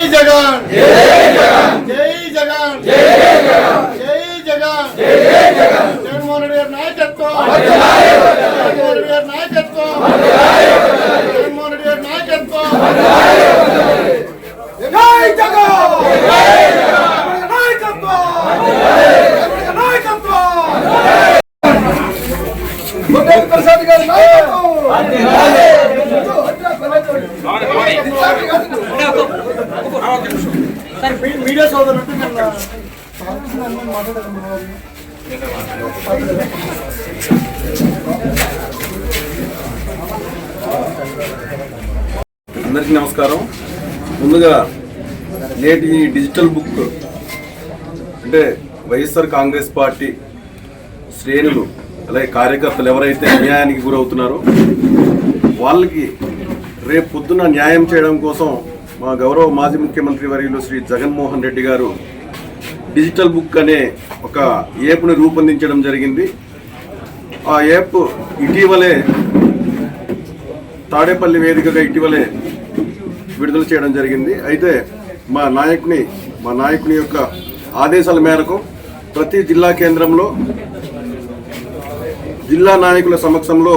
జై జగన్ జై జగన్ జై జగన్ జగన్మోహన్ రెడ్డి గారి నాయకత్వం జగన్మోహన్ రెడ్డి గారి నాయకత్వం జగన్మోహన్ రెడ్డి గారి నాయకత్వం జై జగన్ నాయకత్వం నాయకత్వం ముఖ్య మీడియా సోదరులు అందరికీ నమస్కారం. ముందుగా నేటి డిజిటల్ బుక్ అంటే వైఎస్ఆర్ కాంగ్రెస్ పార్టీ శ్రేణులు అలాగే కార్యకర్తలు ఎవరైతే అన్యాయానికి గురవుతున్నారో వాళ్ళకి రేపు పొద్దున న్యాయం చేయడం కోసం మా గౌరవ మాజీ ముఖ్యమంత్రి వర్యులు శ్రీ జగన్మోహన్ రెడ్డి గారు డిజిటల్ బుక్ అనే ఒక యాప్ని రూపొందించడం జరిగింది. ఆ యాప్ ఇటీవలే తాడేపల్లి వేదికగా ఇటీవలే విడుదల చేయడం జరిగింది. అయితే మా నాయకుని మా నాయకుని యొక్క ఆదేశాల మేరకు ప్రతి జిల్లా కేంద్రంలో జిల్లా నాయకుల సమక్షంలో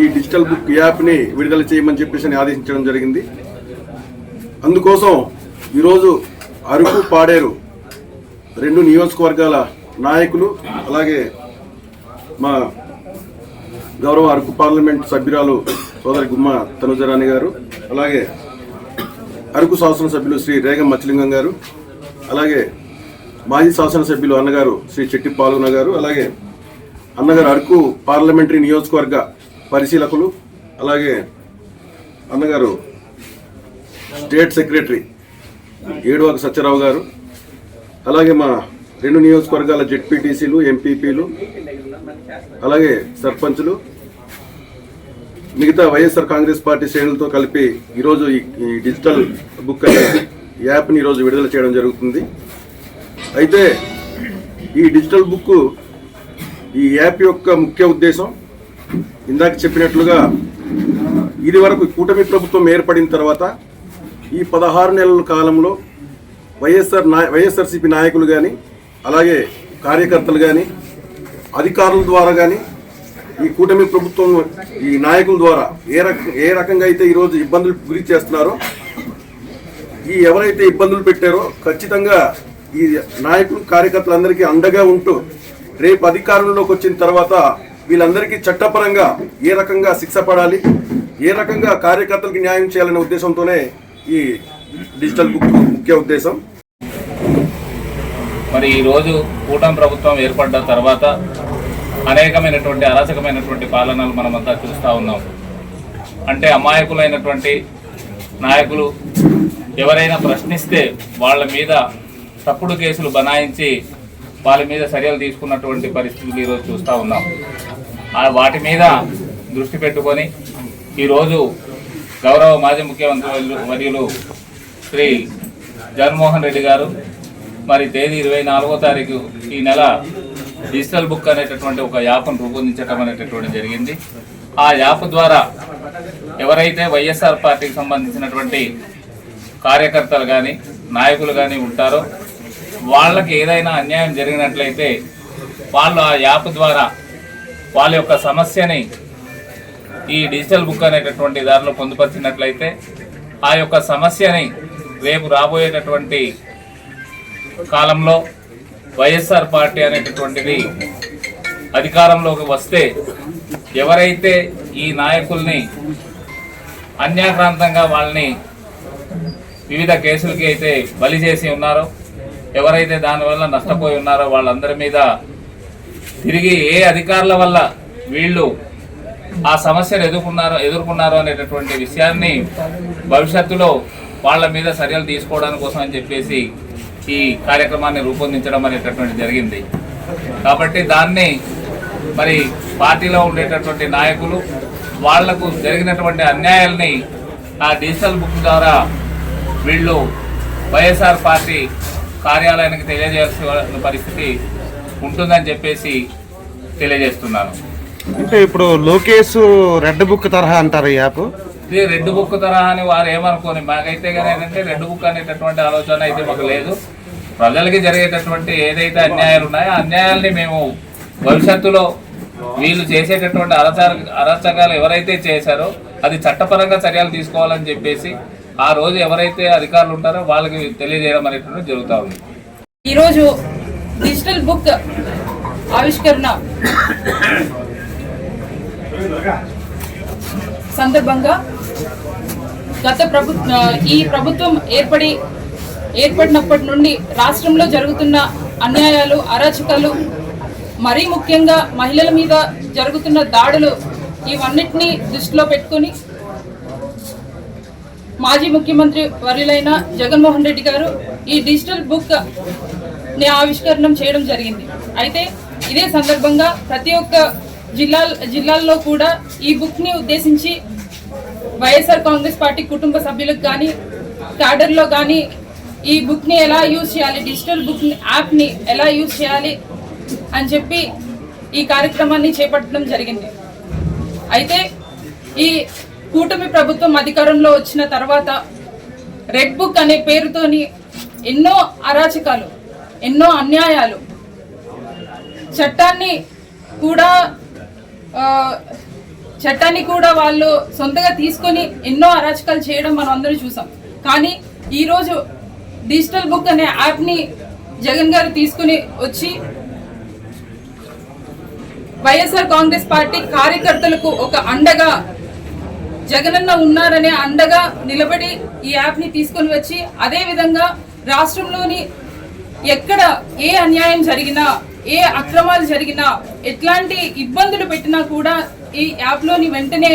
ఈ డిజిటల్ బుక్ యాప్ని విడుదల చేయమని చెప్పేసి ఆదేశించడం జరిగింది. అందుకోసం ఈరోజు అరకు పాడేరు రెండు నియోజకవర్గాల నాయకులు అలాగే మా గౌరవ అరకు పార్లమెంట్ సభ్యురాలు సోదరి గుమ్మ తనుజరాణి గారు అలాగే అరకు శాసనసభ్యులు శ్రీ రేగం మచ్చలింగం గారు అలాగే మాజీ శాసనసభ్యులు అన్నగారు శ్రీ చెట్టి పాల్గొన గారు అలాగే అన్నగారు అరకు పార్లమెంటరీ నియోజకవర్గ పరిశీలకులు అలాగే అన్నగారు స్టేట్ సెక్రటరీ ఏడువాక సత్యరావు గారు అలాగే మా రెండు నియోజకవర్గాల జెడ్పీటీసీలు ఎంపీపీలు అలాగే సర్పంచ్లు మిగతా వైఎస్ఆర్ కాంగ్రెస్ పార్టీ శ్రేణులతో కలిపి ఈరోజు ఈ ఈ డిజిటల్ బుక్ అనే యాప్ని ఈరోజు విడుదల చేయడం జరుగుతుంది. అయితే ఈ డిజిటల్ బుక్ ఈ యాప్ యొక్క ముఖ్య ఉద్దేశం ఇందాక చెప్పినట్లుగా ఇది వరకు కూటమి ప్రభుత్వం ఏర్పడిన తర్వాత ఈ పదహారు నెలల కాలంలో వైఎస్ఆర్ నాయ వైఎస్ఆర్సీపీ నాయకులు కానీ అలాగే కార్యకర్తలు కానీ అధికారుల ద్వారా కానీ ఈ కూటమి ప్రభుత్వం ఈ నాయకుల ద్వారా ఏ రక ఏ రకంగా అయితే ఈరోజు ఇబ్బందులు గురి చేస్తున్నారో ఈ ఎవరైతే ఇబ్బందులు పెట్టారో ఖచ్చితంగా ఈ నాయకులు కార్యకర్తలందరికీ అండగా ఉంటూ రేపు అధికారంలోకి వచ్చిన తర్వాత వీళ్ళందరికీ చట్టపరంగా ఏ రకంగా శిక్ష పడాలి ఏ రకంగా కార్యకర్తలకు న్యాయం చేయాలనే ఉద్దేశంతోనే ఈ డిజిటల్ బుక్ ముఖ్య ఉద్దేశం. మరి ఈరోజు కూటమి ప్రభుత్వం ఏర్పడ్డ తర్వాత అనేకమైనటువంటి అరాచకమైనటువంటి పాలనలు మనమంతా చూస్తూ ఉన్నాం. అంటే అమాయకులైనటువంటి నాయకులు ఎవరైనా ప్రశ్నిస్తే వాళ్ళ మీద తప్పుడు కేసులు బనాయించి వాళ్ళ మీద చర్యలు తీసుకున్నటువంటి పరిస్థితులు ఈరోజు చూస్తూ ఉన్నాం. ఆ వాటి మీద దృష్టి పెట్టుకొని ఈరోజు గౌరవ మాజీ ముఖ్యమంత్రి వర్యులు- శ్రీ జగన్మోహన్ రెడ్డి గారు. మరి తేదీ ఇరవై నాలుగో తారీఖు ఈ నెల డిజిటల్ బుక్ అనేటటువంటి ఒక యాప్ను రూపొందించడం అనేటటువంటి జరిగింది. ఆ యాప్ ద్వారా ఎవరైతే వైఎస్ఆర్ పార్టీకి సంబంధించినటువంటి కార్యకర్తలు కానీ నాయకులు కానీ ఉంటారో వాళ్ళకి ఏదైనా అన్యాయం జరిగినట్లయితే వాళ్ళు ఆ యాప్ ద్వారా వాళ్ళ యొక్క సమస్యని ఈ డిజిటల్ బుక్ అనేటటువంటి దారిలో పొందుపరిచినట్లయితే ఆ యొక్క సమస్యని రేపు రాబోయేటటువంటి కాలంలో వైఎస్ఆర్ పార్టీ అనేటటువంటిది అధికారంలోకి వస్తే ఎవరైతే ఈ నాయకుల్ని అన్యాక్రాంతంగా వాళ్ళని వివిధ కేసులకి అయితే బలి చేసి ఉన్నారో ఎవరైతే దానివల్ల నష్టపోయి ఉన్నారో వాళ్ళందరి మీద తిరిగి ఏ అధికారుల వల్ల వీళ్ళు ఆ సమస్యను ఎదుర్కొన్నారో ఎదుర్కొన్నారో అనేటటువంటి విషయాన్ని భవిష్యత్తులో వాళ్ళ మీద చర్యలు తీసుకోవడానికి కోసం అని చెప్పేసి ఈ కార్యక్రమాన్ని రూపొందించడం అనేటటువంటి జరిగింది. కాబట్టి దాన్ని మరి పార్టీలో ఉండేటటువంటి నాయకులు వాళ్ళకు జరిగినటువంటి అన్యాయాల్ని ఆ డిజిటల్ బుక్ ద్వారా వీళ్ళు వైఎస్ఆర్ పార్టీ కార్యాలయానికి తెలియజేయాల్సిన పరిస్థితి ఉంటుందని చెప్పేసి తెలియజేస్తున్నాను. అంటే ఇప్పుడు లోకేష్ రెడ్ బుక్ తరహా అంటారు ఈ యాప్? ఇది రెడ్ బుక్ తరహా అని వారు ఏమనుకోని మాకైతే కానీ ఏంటంటే రెడ్ బుక్ అనేటటువంటి ఆలోచన అయితే మాకు లేదు. ప్రజలకి జరిగేటటువంటి ఏదైతే అన్యాయాలు ఉన్నాయో ఆ అన్యాయాల్ని మేము భవిష్యత్తులో వీళ్ళు చేసేటటువంటి అరచ అరాచకాలు ఎవరైతే చేశారో అది చట్టపరంగా చర్యలు తీసుకోవాలని చెప్పేసి ఆ రోజు ఎవరైతే అధికారులు ఉంటారో వాళ్ళకి తెలియజేయడం అనేటువంటి జరుగుతూ ఉంది. ఈరోజు డిజిటల్ బుక్ ఆవిష్కరణ సందర్భంగా గత ప్రభు ఈ ప్రభుత్వం ఏర్పడి ఏర్పడినప్పటి నుండి రాష్ట్రంలో జరుగుతున్న అన్యాయాలు అరాచకాలు మరీ ముఖ్యంగా మహిళల మీద జరుగుతున్న దాడులు ఇవన్నిటినీ దృష్టిలో పెట్టుకొని మాజీ ముఖ్యమంత్రి వర్యులైన జగన్మోహన్ రెడ్డి గారు ఈ డిజిటల్ బుక్ని ఆవిష్కరణం చేయడం జరిగింది. అయితే ఇదే సందర్భంగా ప్రతి ఒక్క జిల్లా జిల్లాల్లో కూడా ఈ బుక్ని ఉద్దేశించి వైఎస్ఆర్ కాంగ్రెస్ పార్టీ కుటుంబ సభ్యులకు కానీ క్యాడర్లో కానీ ఈ బుక్ని ఎలా యూజ్ చేయాలి డిజిటల్ బుక్ యాప్ని ఎలా యూజ్ చేయాలి అని చెప్పి ఈ కార్యక్రమాన్ని చేపట్టడం జరిగింది. అయితే ఈ కూటమి ప్రభుత్వం అధికారంలో వచ్చిన తర్వాత రెడ్ బుక్ అనే పేరుతోని ఎన్నో అరాచకాలు ఎన్నో అన్యాయాలు చట్టాన్ని కూడా చట్టాన్ని కూడా వాళ్ళు సొంతగా తీసుకొని ఎన్నో అరాచకాలు చేయడం మనం అందరూ చూసాం. కానీ ఈరోజు డిజిటల్ బుక్ అనే యాప్ని జగన్ గారు తీసుకుని వచ్చి వైఎస్ఆర్ కాంగ్రెస్ పార్టీ కార్యకర్తలకు ఒక అండగా జగనన్న ఉన్నారనే అండగా నిలబడి ఈ యాప్ని తీసుకొని వచ్చి అదే విధంగా రాష్ట్రంలోని ఎక్కడ ఏ అన్యాయం జరిగినా ఏ అక్రమాలు జరిగినా ఎట్లాంటి ఇబ్బందులు పెట్టినా కూడా ఈ యాప్లోని వెంటనే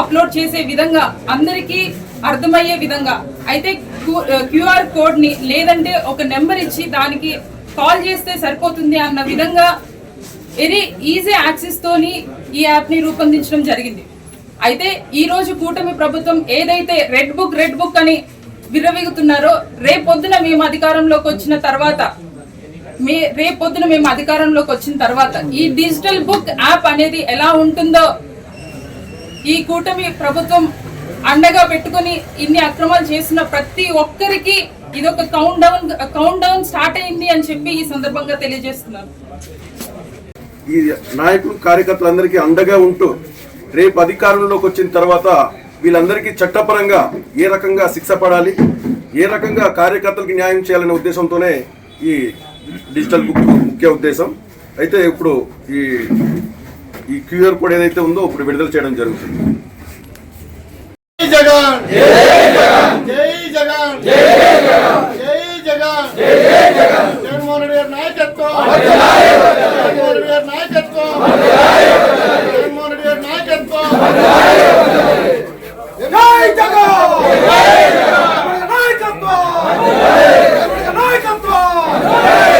అప్లోడ్ చేసే విధంగా అందరికీ అర్థమయ్యే విధంగా. అయితే క్యూఆర్ కోడ్ని లేదంటే ఒక నెంబర్ ఇచ్చి దానికి కాల్ చేస్తే సరిపోతుంది అన్న విధంగా వెరీ ఈజీ యాక్సెస్ తోని ఈ యాప్ని రూపొందించడం జరిగింది. అయితే ఈ రోజు కూటమి ప్రభుత్వం ఏదైతే రెడ్ బుక్ రెడ్ బుక్ అని విర్రవీగుతున్నారో రేపొద్దున మేము అధికారంలోకి వచ్చిన తర్వాత మే రేపొద్దున మేము అధికారంలోకి వచ్చిన తర్వాత ఈ డిజిటల్ బుక్ యాప్ అనేది ఎలా ఉంటుందో ఈ కూటమి ప్రభుత్వం అండగా పెట్టుకొని ఇన్ని అక్రమాలు చేసిన ప్రతి ఒక్కరికి ఇదొక countdown countdown start అయింది అని చెప్పి ఈ సందర్భంగా తెలియజేస్తున్నాను. ఈ నాయకులు కార్యకర్తలందరికీ అండగా ఉంటూ రేపు అధికారంలోకి వచ్చిన తర్వాత వీళ్ళందరికీ చట్టపరంగా ఏ రకంగా శిక్ష పడాలి ఏ రకంగా కార్యకర్తలకు న్యాయం చేయాలనే ఉద్దేశంతోనే ఈ డిజిటల్ బుక్ ముఖ్య ఉద్దేశం. అయితే ఇప్పుడు ఈ ఈ క్యూఆర్ కోడ్ ఏదైతే ఉందో ఇప్పుడు విడుదల చేయడం జరుగుతుంది. జై జగన్! జై జగన్! జై జగన్! నాయకత్వం! నాయకత్వం!